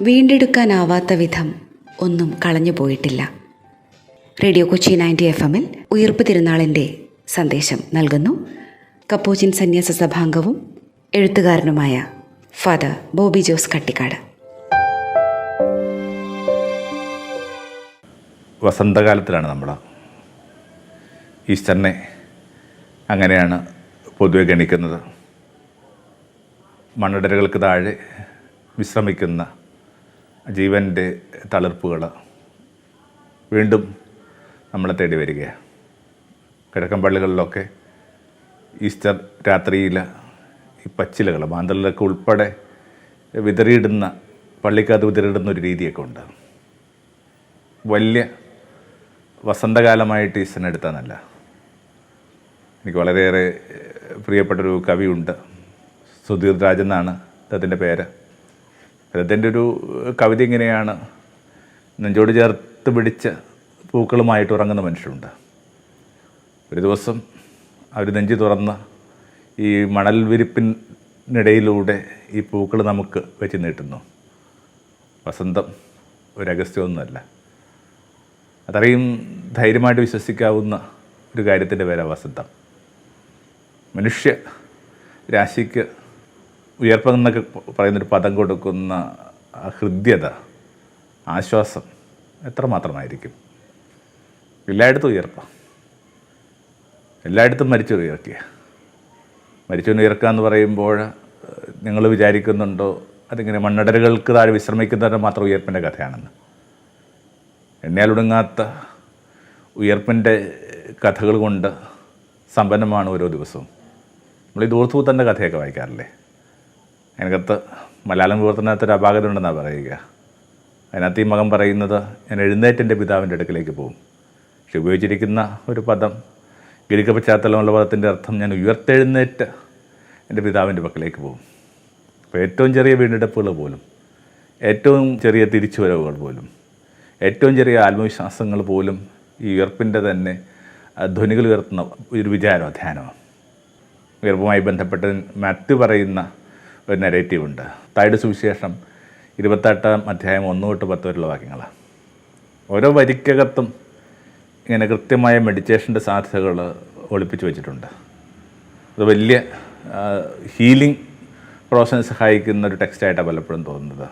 വീണ്ടെടുക്കാനാവാത്ത വിധം ഒന്നും കളഞ്ഞു പോയിട്ടില്ല. റേഡിയോ കൊച്ചി നയന്റി എഫ് എമ്മിൽ ഉയർപ്പ് തിരുനാളിന്റെ സന്ദേശം നൽകുന്നു. കപ്പോച്ചിൻ സന്യാസ സഭാംഗവും എഴുത്തുകാരനുമായ ഫാദർ ബോബി ജോസ് കട്ടിക്കാട്. വസന്തകാലത്തിലാണ് നമ്മൾ ഈസ്റ്ററിനെ അങ്ങനെയാണ് പൊതുവെ ഗണിക്കുന്നത്. മണ്ണിടലുകൾക്ക് താഴെ വിശ്രമിക്കുന്ന ജീവന്റെ തളിർപ്പുകൾ വീണ്ടും നമ്മളെ തേടി വരികയാണ് കിഴക്കൻ പള്ളികളിലൊക്കെ ഈസ്റ്റർ രാത്രിയിൽ ഈ പച്ചിലകൾ മാന്തളിലൊക്കെ ഉൾപ്പെടെ വിതറിയിടുന്ന പള്ളിക്കകത്ത് വിതറിയിടുന്ന ഒരു രീതിയൊക്കെ ഉണ്ട്. വലിയ വസന്തകാലമായിട്ട് ഈസ്റ്ററിനെ എടുത്താന്നല്ല എനിക്ക് വളരെയേറെ പ്രിയപ്പെട്ടൊരു കവിയുണ്ട്. സുധീർ രാജെന്നാണ് അദ്ദേഹത്തിന്റെ പേര്. അദ്ദേഹത്തിന്റെ ഒരു കവിത ഇങ്ങനെയാണ് നെഞ്ചോട് ചേർത്ത് പിടിച്ച പൂക്കളുമായിട്ട് ഉറങ്ങുന്ന മനുഷ്യരുണ്ട്. ഒരു ദിവസം അവർ നെഞ്ചു തുറന്ന് ഈ മണൽ വിരിപ്പിനിടയിലൂടെ ഈ പൂക്കൾ നമുക്ക് വെച്ച് നീട്ടുന്നു. വസന്തം ഒരു അഗസ്ത്യമൊന്നുമല്ല അത്രയും ധൈര്യമായിട്ട് വിശ്വസിക്കാവുന്ന ഒരു കാര്യത്തിന്റെ പേരാണ് വസന്തം. മനുഷ്യ രാശിക്ക് ഉയർപ്പെന്നൊക്കെ പറയുന്നൊരു പദം കൊടുക്കുന്ന ഹൃദ്യത ആശ്വാസം എത്രമാത്രമായിരിക്കും? എല്ലായിടത്തും ഉയർപ്പം. എല്ലായിടത്തും മരിച്ചു ഉയർക്കുക മരിച്ചു ഉയർക്കുക എന്ന് പറയുമ്പോൾ നിങ്ങൾ വിചാരിക്കുന്നുണ്ടോ അതിങ്ങനെ മണ്ണടലുകൾക്ക് താഴെ വിശ്രമിക്കുന്നവരുടെ മാത്രം ഉയർപ്പിന്റെ കഥയാണെന്ന്. എണ്ണയാലൊടുങ്ങാത്ത ഉയർപ്പിന്റെ കഥകൾ കൊണ്ട് സമ്പന്നമാണ് ഓരോ ദിവസവും. നമ്മൾ ഈ ദൂർത്തൂത്തന്റെ കഥയൊക്കെ വായിക്കാറില്ലേ? അതിനകത്ത് മലയാളം വിവർത്തനത്തിന്റെ ഒരു അപാകത ഉണ്ടെന്നാണ് പറയുക. അതിനകത്ത് ഈ മകൻ പറയുന്നത് ഞാൻ എഴുന്നേറ്റ് എന്റെ പിതാവിന്റെ അടുക്കലേക്ക് പോകും. പക്ഷെ ഉപയോഗിച്ചിരിക്കുന്ന ഒരു പദം ഗിരിക്ക പശ്ചാത്തലമുള്ള പദത്തിന്റെ അർത്ഥം ഞാൻ ഉയർത്തെഴുന്നേറ്റ് എന്റെ പിതാവിന്റെ പക്കലേക്ക് പോകും. അപ്പോൾ ഏറ്റവും ചെറിയ വീണ്ടെടുപ്പുകൾ പോലും ഏറ്റവും ചെറിയ തിരിച്ചുവരവുകൾ പോലും ഏറ്റവും ചെറിയ ആത്മവിശ്വാസങ്ങൾ പോലും ഈ ഉയർപ്പിന്റെ തന്നെ ധ്വനികൾ ഉയർത്തുന്ന ഒരു വിചാരം ധ്യാനമാണ് ഉയർപ്പുമായി ബന്ധപ്പെട്ട് മാത്യു പറയുന്ന ഒരു നെഗറ്റീവ് ഉണ്ട്. തൈഡ് സുവിശേഷം ഇരുപത്തെട്ടാം അധ്യായം ഒന്ന് തൊട്ട് പത്ത് വരെയുള്ള വാക്യങ്ങളാണ് ഓരോ വരിക്കകത്തും ഇങ്ങനെ കൃത്യമായ മെഡിറ്റേഷന്റെ സാധ്യതകൾ ഒളിപ്പിച്ചു വെച്ചിട്ടുണ്ട്. അത് വലിയ ഹീലിംഗ് പ്രോസസ്സിനെ സഹായിക്കുന്ന ഒരു ടെക്സ്റ്റായിട്ടാണ് പലപ്പോഴും തോന്നുന്നത്.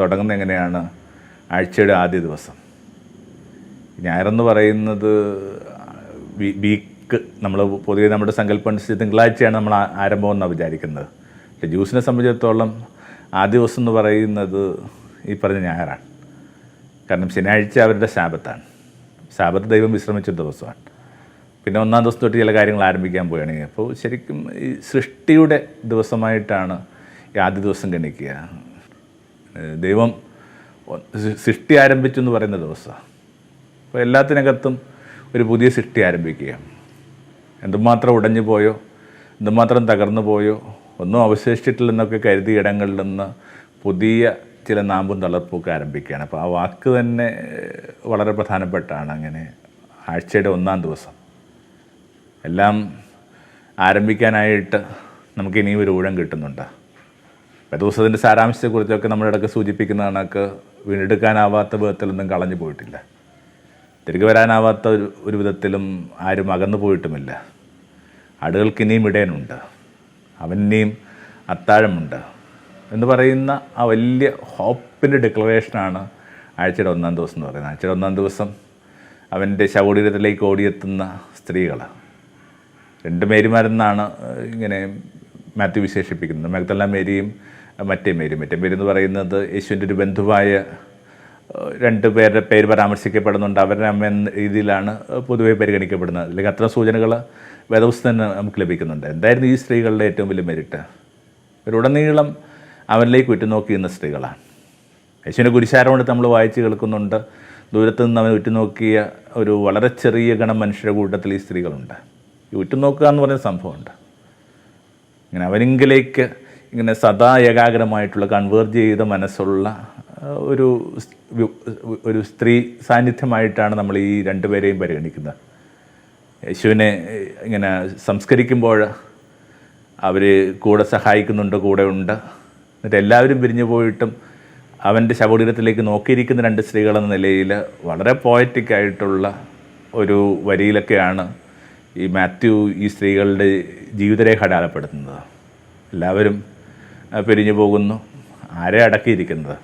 തുടങ്ങുന്നത് എങ്ങനെയാണ്? ആഴ്ചയുടെ ആദ്യ ദിവസം. ഞായറെന്ന് പറയുന്നത് വീക്ക് നമ്മൾ പൊതുവെ നമ്മുടെ സങ്കല്പം അനുസരിച്ച് തിങ്കളാഴ്ചയാണ് നമ്മൾ ആരംഭം എന്നാണ് വിചാരിക്കുന്നത്. ജ്യൂസിനെ സംബന്ധിച്ചിടത്തോളം ആ ദിവസം എന്ന് പറയുന്നത് ഈ പറഞ്ഞ ഞായറാണ്. കാരണം ശനിയാഴ്ച അവരുടെ ശാപത്താണ്. ശാപത്ത് ദൈവം വിശ്രമിച്ച ദിവസമാണ്. പിന്നെ ഒന്നാം ദിവസം തൊട്ട് ചില കാര്യങ്ങൾ ആരംഭിക്കാൻ പോവുകയാണെങ്കിൽ അപ്പോൾ ശരിക്കും ഈ സൃഷ്ടിയുടെ ദിവസമായിട്ടാണ് ഈ ആദ്യ ദിവസം ഗണിക്കുക. ദൈവം സൃഷ്ടി ആരംഭിച്ചു എന്ന് പറയുന്ന ദിവസമാണ്. അപ്പോൾ എല്ലാത്തിനകത്തും ഒരു പുതിയ സൃഷ്ടി ആരംഭിക്കുക. എന്തുമാത്രം ഉടഞ്ഞു പോയോ എന്തുമാത്രം തകർന്നു പോയോ ഒന്നും അവശേഷിച്ചിട്ടില്ലെന്നൊക്കെ കരുതിയ ഇടങ്ങളിൽ നിന്ന് പുതിയ ചില നാമ്പും തളർപ്പൊക്കെ ആരംഭിക്കുകയാണ്. അപ്പോൾ ആ വാക്ക് തന്നെ വളരെ പ്രധാനപ്പെട്ടാണ് അങ്ങനെ ആഴ്ചയുടെ ഒന്നാം ദിവസം. എല്ലാം ആരംഭിക്കാനായിട്ട് നമുക്ക് ഇനിയും ഒരു ഊഴം കിട്ടുന്നുണ്ട്. ദിവസത്തിന്റെ സാരാംശത്തെക്കുറിച്ചൊക്കെ നമ്മളിടയ്ക്ക് സൂചിപ്പിക്കുന്ന കണക്ക് വീണ്ടെടുക്കാനാവാത്ത വിധത്തിലൊന്നും കളഞ്ഞു പോയിട്ടില്ല. തിരികെ വരാനാവാത്ത ഒരു വിധത്തിലും ആരും അകന്നു പോയിട്ടുമില്ല. ആടുകൾക്ക് ഇനിയും ഇടയനുണ്ട്. അവനെയും അത്താഴമുണ്ട്. എന്ന് പറയുന്ന ആ വലിയ ഹോപ്പിന്റെ ഡിക്ലറേഷനാണ് ആഴ്ചയുടെ ഒന്നാം ദിവസം എന്ന് പറയുന്നത്. ആഴ്ചയുടെ ഒന്നാം ദിവസം അവന്റെ ശവകുടീരത്തിലേക്ക് ഓടിയെത്തുന്ന സ്ത്രീകൾ രണ്ട് മേരിമാരെന്നാണ് ഇങ്ങനെ മാത്യു വിശേഷിപ്പിക്കുന്നത്. മഗ്ദല മേരിയും മറ്റേ മേരി മറ്റേ മേരി എന്ന് പറയുന്നത് യേശുവിന്റെ ഒരു ബന്ധുവായ രണ്ട് പേരുടെ പേര് പരാമർശിക്കപ്പെടുന്നുണ്ട്. അവരുടെ അമ്മ എന്ന രീതിയിലാണ് പൊതുവെ പരിഗണിക്കപ്പെടുന്നത്. അല്ലെങ്കിൽ അത്തരം സൂചനകൾ വേദപുസ്തകം തന്നെ നമുക്ക് ലഭിക്കുന്നുണ്ട്. എന്തായിരുന്നു ഈ സ്ത്രീകളുടെ ഏറ്റവും വലിയ മെരിറ്റ് ഇവരുടനീളം അവനിലേക്ക് ഉറ്റുനോക്കിയിരുന്ന സ്ത്രീകളാണ്. യേശുവിന്റെ കുരിശാരോട് നമ്മൾ വായിച്ച് കേൾക്കുന്നുണ്ട്. ദൂരത്തു നിന്ന് അവൻ ഉറ്റുനോക്കിയ ഒരു വളരെ ചെറിയ ഗണം മനുഷ്യരുടെ കൂട്ടത്തിൽ ഈ സ്ത്രീകളുണ്ട്. ഈ ഉറ്റുനോക്കുക എന്ന് പറയുന്ന സംഭവമുണ്ട്. ഇങ്ങനെ അവനെങ്കിലേക്ക് ഇങ്ങനെ സദാ ഏകാഗ്രമായിട്ടുള്ള കൺവേർജ് ചെയ്ത മനസ്സുള്ള ഒരു ഒരു സ്ത്രീ സാന്നിധ്യമായിട്ടാണ് നമ്മൾ ഈ രണ്ടുപേരെയും പരിഗണിക്കുന്നത്. യേശുവിനെ ഇങ്ങനെ സംസ്കരിക്കുമ്പോൾ അവർ കൂടെ സഹായിക്കുന്നുണ്ട് കൂടെ ഉണ്ട്. എന്നിട്ട് എല്ലാവരും പിരിഞ്ഞു പോയിട്ടും അവന്റെ ശവകുടീരത്തിലേക്ക് നോക്കിയിരിക്കുന്ന രണ്ട് സ്ത്രീകളെന്ന നിലയിൽ വളരെ പോയറ്റിക് ആയിട്ടുള്ള ഒരു വരിയിലൊക്കെയാണ് ഈ മാത്യു ഈ സ്ത്രീകളുടെ ജീവിതരേഖ അടയാളപ്പെടുത്തുന്നത്. എല്ലാവരും പിരിഞ്ഞു പോകുന്നു. ആരെ അടക്കിയിരിക്കുന്നത്?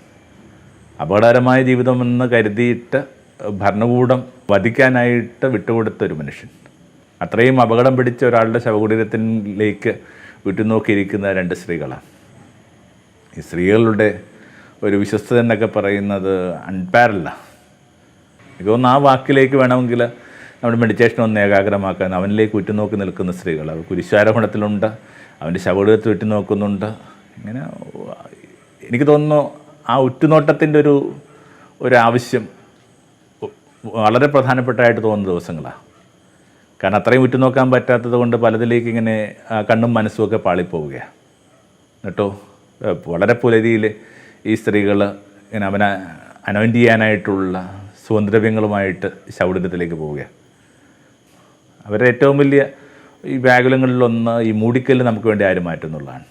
അപകടകരമായ ജീവിതമെന്ന് കരുതിയിട്ട് ഭരണകൂടം വധിക്കാനായിട്ട് വിട്ടുകൊടുത്ത ഒരു മനുഷ്യൻ. അത്രയും അപകടം പിടിച്ച ഒരാളുടെ ശവകുടീരത്തിലേക്ക് ഉറ്റുനോക്കിയിരിക്കുന്ന രണ്ട് സ്ത്രീകളാണ് ഈ സ്ത്രീകളുടെ ഒരു വിശ്വസ്തത എന്നൊക്കെ പറയുന്നത് അൺപാരല്ല തോന്നുന്നു ആ വാക്കിലേക്ക് വേണമെങ്കിൽ നമ്മുടെ മെഡിറ്റേഷൻ ഒന്ന് ഏകാഗ്രമാക്കാൻ അവനിലേക്ക് ഉറ്റുനോക്കി നിൽക്കുന്ന സ്ത്രീകൾ അവർ കുരിശാരോഹണത്തിലുണ്ട് അവന്റെ ശവകുടീരത്തിൽ ഉറ്റുനോക്കുന്നുണ്ട്. ഇങ്ങനെ എനിക്ക് തോന്നുന്നു ആ ഉറ്റുനോട്ടത്തിന്റെ ഒരു ഒരു ആവശ്യം വളരെ പ്രധാനപ്പെട്ടതായിട്ട് തോന്നുന്ന ദിവസങ്ങളാണ് കാരണം അത്രയും ഉറ്റുനോക്കാൻ പറ്റാത്തത് കൊണ്ട് പലതിലേക്ക് ഇങ്ങനെ കണ്ണും മനസ്സും ഒക്കെ പാളിപ്പോവുകയാണ്. കേട്ടോ വളരെ പുലരിയിൽ ഈ സ്ത്രീകൾ ഇങ്ങനെ അവനെ അനോയിന്റ് ചെയ്യാനായിട്ടുള്ള സുഗന്ധദ്രവ്യങ്ങളുമായിട്ട് ശൗഡര്യത്തിലേക്ക് പോവുകയാണ്. അവരുടെ ഏറ്റവും വലിയ ഈ വ്യാകുലങ്ങളിലൊന്ന് ഈ മൂടിക്കല്ല് നമുക്ക് വേണ്ടി ആരും മാറ്റുന്നുള്ളതാണ്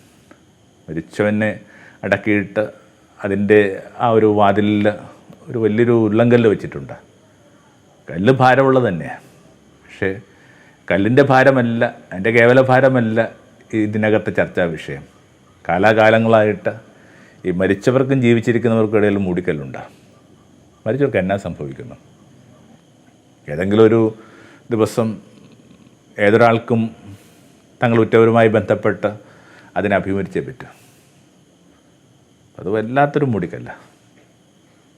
മരിച്ചവനെ അടക്കിയിട്ട് അതിന്റെ ആ ഒരു വാതിലിൽ ഒരു വലിയൊരു ഉള്ളംകല്ല് വെച്ചിട്ടുണ്ട്. കല്ല് ഭാരമുള്ളത് തന്നെയാണ്. പക്ഷേ കല്ലിന്റെ ഭാരമല്ല അതിന്റെ കേവല ഭാരമല്ല ഇതിനകത്തെ ചർച്ചാ വിഷയം. കാലാകാലങ്ങളായിട്ട് ഈ മരിച്ചവർക്കും ജീവിച്ചിരിക്കുന്നവർക്കും ഇടയിൽ മൂടിക്കല്ലുണ്ട്. മരിച്ചവർക്ക് എന്നാ സംഭവിക്കുന്നു? ഏതെങ്കിലും ഒരു ദിവസം ഏതൊരാൾക്കും തങ്ങൾ ഉറ്റവരുമായി ബന്ധപ്പെട്ട് അതിനെ അഭിമുഖിച്ചേ പറ്റും. അത് വല്ലാത്തൊരു മൂടിക്കല്ല.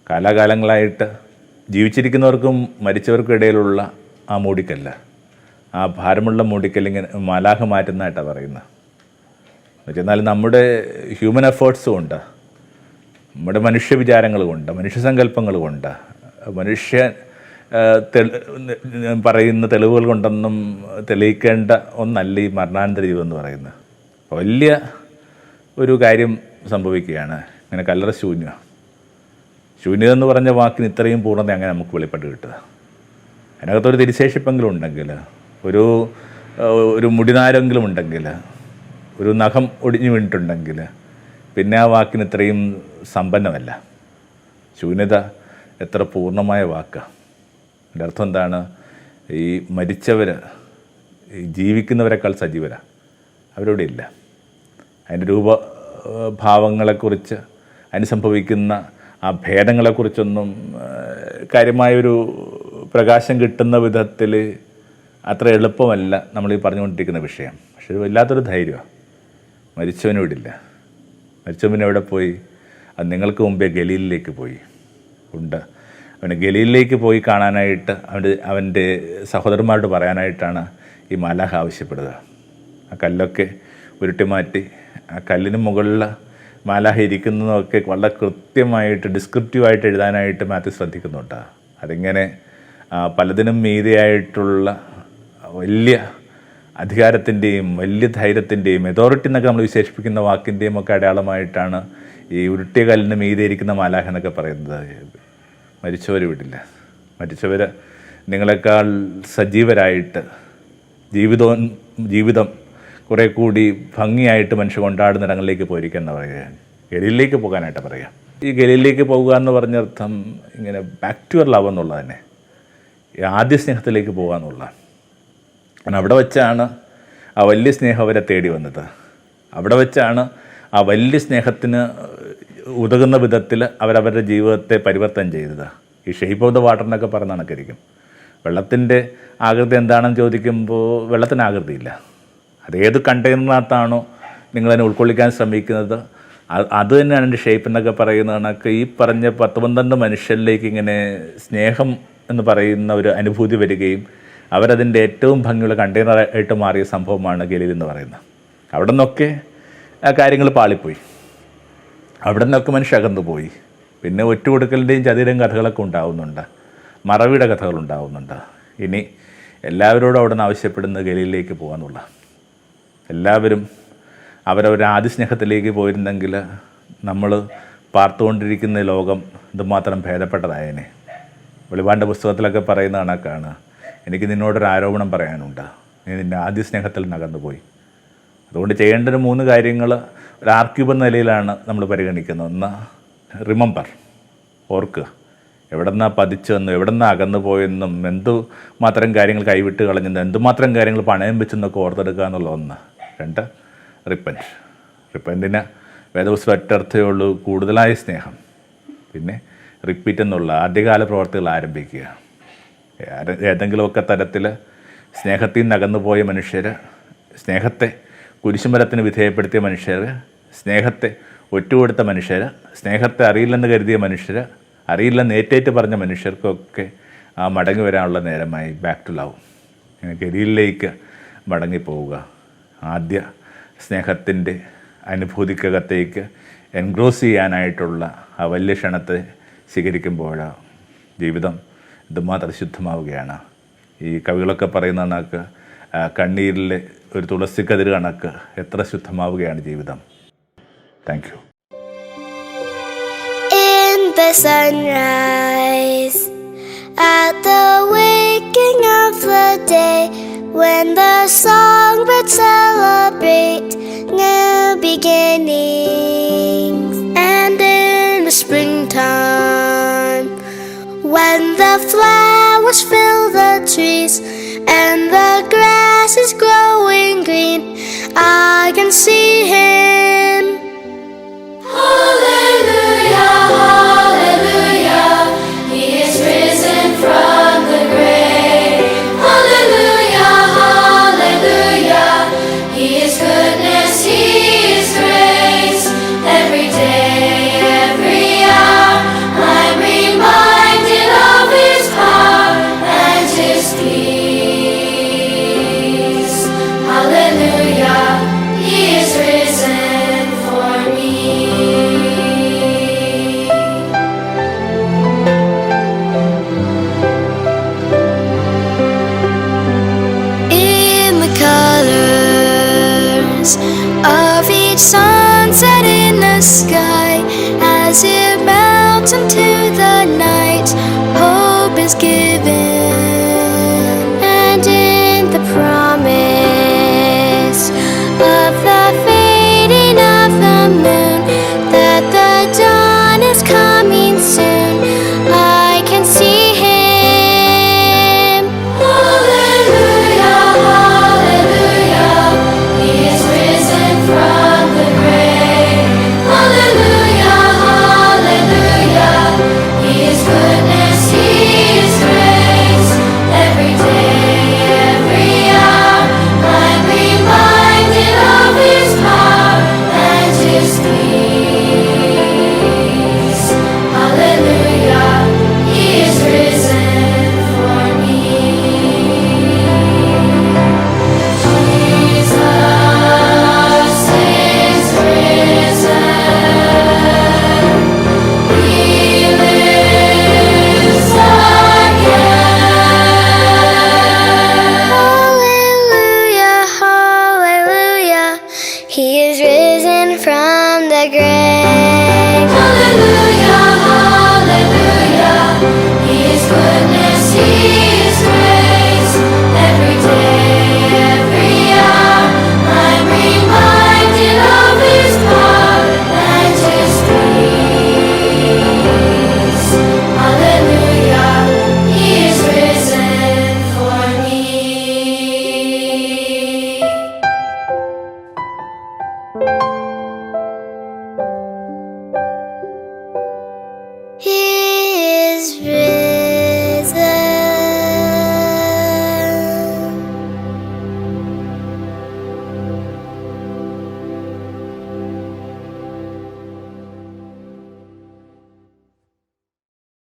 കാലാകാലങ്ങളായിട്ട് ജീവിച്ചിരിക്കുന്നവർക്കും മരിച്ചവർക്കും ഇടയിലുള്ള ആ മൂടിക്കല്ല. ആ ഭാരമുള്ള മുടിക്കൽ ഇങ്ങനെ മലാഹ മാറ്റുന്നതായിട്ടാണ് പറയുന്നത് എന്നാൽ നമ്മുടെ ഹ്യൂമൻ എഫേർട്സ് ഉണ്ട്. നമ്മുടെ മനുഷ്യ മനുഷ്യസങ്കല്പങ്ങൾ കൊണ്ട് മനുഷ്യ പറയുന്ന തെളിവുകൾ കൊണ്ടൊന്നും തെളിയിക്കേണ്ട ഒന്നല്ല ഈ മരണാനന്തര ജീവിതം എന്ന് പറയുന്നത് വലിയ ഒരു കാര്യം സംഭവിക്കുകയാണ്. ഇങ്ങനെ കല്ലറ ശൂന്യ. ശൂന്യത എന്ന് പറഞ്ഞ വാക്കിന് ഇത്രയും പൂർണത അങ്ങനെ നമുക്ക് വെളിപ്പെട്ട് കിട്ടുക. അതിനകത്തൊരു തിരിശേഷിപ്പെങ്കിലും ഉണ്ടെങ്കിൽ ഒരു ഒരു മുടിനാരെങ്കിലും ഉണ്ടെങ്കിൽ ഒരു നഖം ഒടിഞ്ഞു വീണിട്ടുണ്ടെങ്കിൽ പിന്നെ ആ വാക്കിന് ഇത്രയും സമ്പന്നമല്ല. ശൂന്യത എത്ര പൂർണമായ വാക്കാണ് എന്റെ അർത്ഥം എന്താണ്? ഈ മരിച്ചവർ ജീവിക്കുന്നവരെക്കാൾ സജീവരാണ് അവരവിടെ ഇല്ല. അതിന്റെ രൂപഭാവങ്ങളെക്കുറിച്ച് അതിന് സംഭവിക്കുന്ന ആ ഭേദങ്ങളെക്കുറിച്ചൊന്നും കാര്യമായൊരു പ്രകാശം കിട്ടുന്ന വിധത്തിൽ അത്ര എളുപ്പമല്ല നമ്മൾ ഈ പറഞ്ഞുകൊണ്ടിരിക്കുന്ന വിഷയം. പക്ഷെ ഇത് വല്ലാത്തൊരു ധൈര്യമാണ് മരിച്ചവനും ഇടില്ല മരിച്ചവൻ പിന്നെ എവിടെ പോയി? അത് നിങ്ങൾക്ക് മുമ്പേ ഗലീലിലേക്ക് പോയി. ഉണ്ട്. അവന് ഗലീലിലേക്ക് പോയി കാണാനായിട്ട് അവന്റെ അവന്റെ സഹോദരന്മാരോട് പറയാനായിട്ടാണ് ഈ മാലാഹ ആവശ്യപ്പെടുക ആ കല്ലൊക്കെ ഉരുട്ടി മാറ്റി ആ കല്ലിന് മുകളിൽ മാലാഹ ഇരിക്കുന്നതൊക്കെ വളരെ കൃത്യമായിട്ട് ഡിസ്ക്രിപ്റ്റീവായിട്ട് എഴുതാനായിട്ട് മാത്യു ശ്രദ്ധിക്കുന്നുണ്ട്. അതിങ്ങനെ പലതിനും മീതിയായിട്ടുള്ള വലിയ അധികാരത്തിന്റെയും വലിയ ധൈര്യത്തിന്റെയും അതോറിറ്റി എന്നൊക്കെ നമ്മൾ വിശേഷിപ്പിക്കുന്ന വാക്കിന്റെയും ഒക്കെ അടയാളമായിട്ടാണ് ഈ ഉരുട്ടിയ കല്ലിന് മീതെയിരിക്കുന്ന മാലാഖനൊക്കെ മാലാഖ എന്നൊക്കെ പറയുന്നത്. മരിച്ചവർ വിടില്ല. മരിച്ചവർ നിങ്ങളെക്കാൾ സജീവരായിട്ട് ജീവിതം ജീവിതം കുറേ കൂടി ഭംഗിയായിട്ട് മനുഷ്യ കൊണ്ടാടുന്ന ഇടങ്ങളിലേക്ക് പോയിരിക്കുക എന്ന് പറയുക. ഗലിയിലേക്ക് പോകാനായിട്ട് പറയാം ഈ ഗലിയിലേക്ക് പോകുക എന്ന് പറഞ്ഞർത്ഥം ഇങ്ങനെ ബാക്ക് ടു യുവർ ലവ് എന്നുള്ളത് തന്നെ ആദ്യ സ്നേഹത്തിലേക്ക് പോകുക എന്നുള്ളതാണ്. കാരണം അവിടെ വെച്ചാണ് ആ വലിയ സ്നേഹം അവരെ തേടി വന്നത്. അവിടെ വെച്ചാണ് ആ വലിയ സ്നേഹത്തിന് ഉതകുന്ന വിധത്തിൽ അവരവരുടെ ജീവിതത്തെ പരിവർത്തനം ചെയ്തത്. ഈ ഷെയ്പ്പ് ഓഫ് ദ വാട്ടർ എന്നൊക്കെ പറഞ്ഞ കണക്കിരിക്കും വെള്ളത്തിന്റെ ആകൃതി എന്താണെന്ന് ചോദിക്കുമ്പോൾ വെള്ളത്തിന് ആകൃതിയില്ല അതേത് കണ്ടെയ്നറിനകത്താണോ നിങ്ങളതിനെ ഉൾക്കൊള്ളിക്കാൻ ശ്രമിക്കുന്നത്. അത് തന്നെയാണ് എന്റെ ഷേപ്പ് എന്നൊക്കെ പറയുന്ന കണക്ക്. ഈ പറഞ്ഞ പത്ത് പന്ത്രണ്ട് മനുഷ്യരിലേക്ക് ഇങ്ങനെ സ്നേഹം എന്ന് പറയുന്ന ഒരു അനുഭൂതി വരികയും അവരതിന്റെ ഏറ്റവും ഭംഗിയുള്ള കണ്ടെയ്നർ ആയിട്ട് മാറിയ സംഭവമാണ് ഗലീൽ എന്ന് പറയുന്നത്. അവിടെ നിന്നൊക്കെ കാര്യങ്ങൾ പാളിപ്പോയി. അവിടെ നിന്നൊക്കെ മനുഷ്യ അകന്നു പോയി. പിന്നെ ഒറ്റുകൊടുക്കലിന്റെയും ചതിയുടെയും കഥകളൊക്കെ ഉണ്ടാവുന്നുണ്ട്. മറവിയുടെ കഥകൾ ഉണ്ടാവുന്നുണ്ട്. ഇനി എല്ലാവരോടും അവിടെ നിന്ന് ആവശ്യപ്പെടുന്ന ഗലിയിലേക്ക് പോകാന്നുള്ള. എല്ലാവരും അവരവരുടെ ആദ്യ സ്നേഹത്തിലേക്ക് പോയിരുന്നെങ്കിൽ നമ്മൾ പാർത്തുകൊണ്ടിരിക്കുന്ന ലോകം ഇതുമാത്രം ഭേദപ്പെട്ടതായേനെ. വെളിപാണ്ട പുസ്തകത്തിലൊക്കെ പറയുന്ന കണക്കാണ്. എനിക്ക് നിന്നോടൊരു ആരോപണം പറയാനുണ്ട്. നീ നിന്റെ ആദ്യ സ്നേഹത്തിൽ നകന്നുപോയി. അതുകൊണ്ട് ചെയ്യേണ്ട ഒരു മൂന്ന് കാര്യങ്ങൾ ഒരു ആർക്യൂബ് എന്ന നിലയിലാണ് നമ്മൾ പരിഗണിക്കുന്നത്. ഒന്ന് റിമംബർ ഓർക്കുക. എവിടെന്നാ പതിച്ചെന്നും എവിടെന്നാ അകന്നു പോയെന്നും എന്തു മാത്രം കാര്യങ്ങൾ കൈവിട്ട് കളഞ്ഞെന്നും എന്തുമാത്രം കാര്യങ്ങൾ പണയം വെച്ചെന്നൊക്കെ ഓർത്തെടുക്കുക എന്നുള്ള ഒന്ന്. രണ്ട് റിപ്പന്റ് റിപ്പന്റിന് വേദപുസ്തകം ഒറ്റർത്ഥയുള്ളൂ കൂടുതലായ സ്നേഹം. പിന്നെ റിപ്പീറ്റ് എന്നുള്ള ആദ്യകാല പ്രവർത്തികൾ ആരംഭിക്കുക. ആരെ- ഏതെങ്കിലുമൊക്കെ തരത്തിൽ സ്നേഹത്തിൽ നിന്ന് അകന്നു പോയ മനുഷ്യർ സ്നേഹത്തെ കുരിശുമരത്തിന് വിധേയപ്പെടുത്തിയ മനുഷ്യർ സ്നേഹത്തെ ഒറ്റുകൊടുത്ത മനുഷ്യർ സ്നേഹത്തെ അറിയില്ലെന്ന് കരുതിയ മനുഷ്യർ അറിയില്ലെന്ന് ഏറ്റേറ്റ് പറഞ്ഞ മനുഷ്യർക്കൊക്കെ ആ മടങ്ങി വരാനുള്ള നേരമായി. ബാക്ക് ടു ലവ് ഗതിയിലേക്ക് മടങ്ങിപ്പോവുക ആദ്യ സ്നേഹത്തിന്റെ അനുഭൂതിക്കകത്തേക്ക് എൻഗ്രോസ് ചെയ്യാനായിട്ടുള്ള ആ വലിയ ക്ഷണത്തെ സ്വീകരിക്കുമ്പോഴാണ് ജീവിതം ഇതുമാത്രം ശുദ്ധമാവുകയാണ് ഈ കവികളൊക്കെ പറയുന്ന കണക്ക് കണ്ണീരിലെ ഒരു തുളസിക്കതിര് കണക്ക് എത്ര ശുദ്ധമാവുകയാണ് ജീവിതം. Thank you the sunrise, at the waking of the day, when the songbirds celebrate trees and the grass is growing green, I can see him. Each sunset in the sky, as it melts into the night, hope is given, grave. Hallelujah, hallelujah. He is goodness, He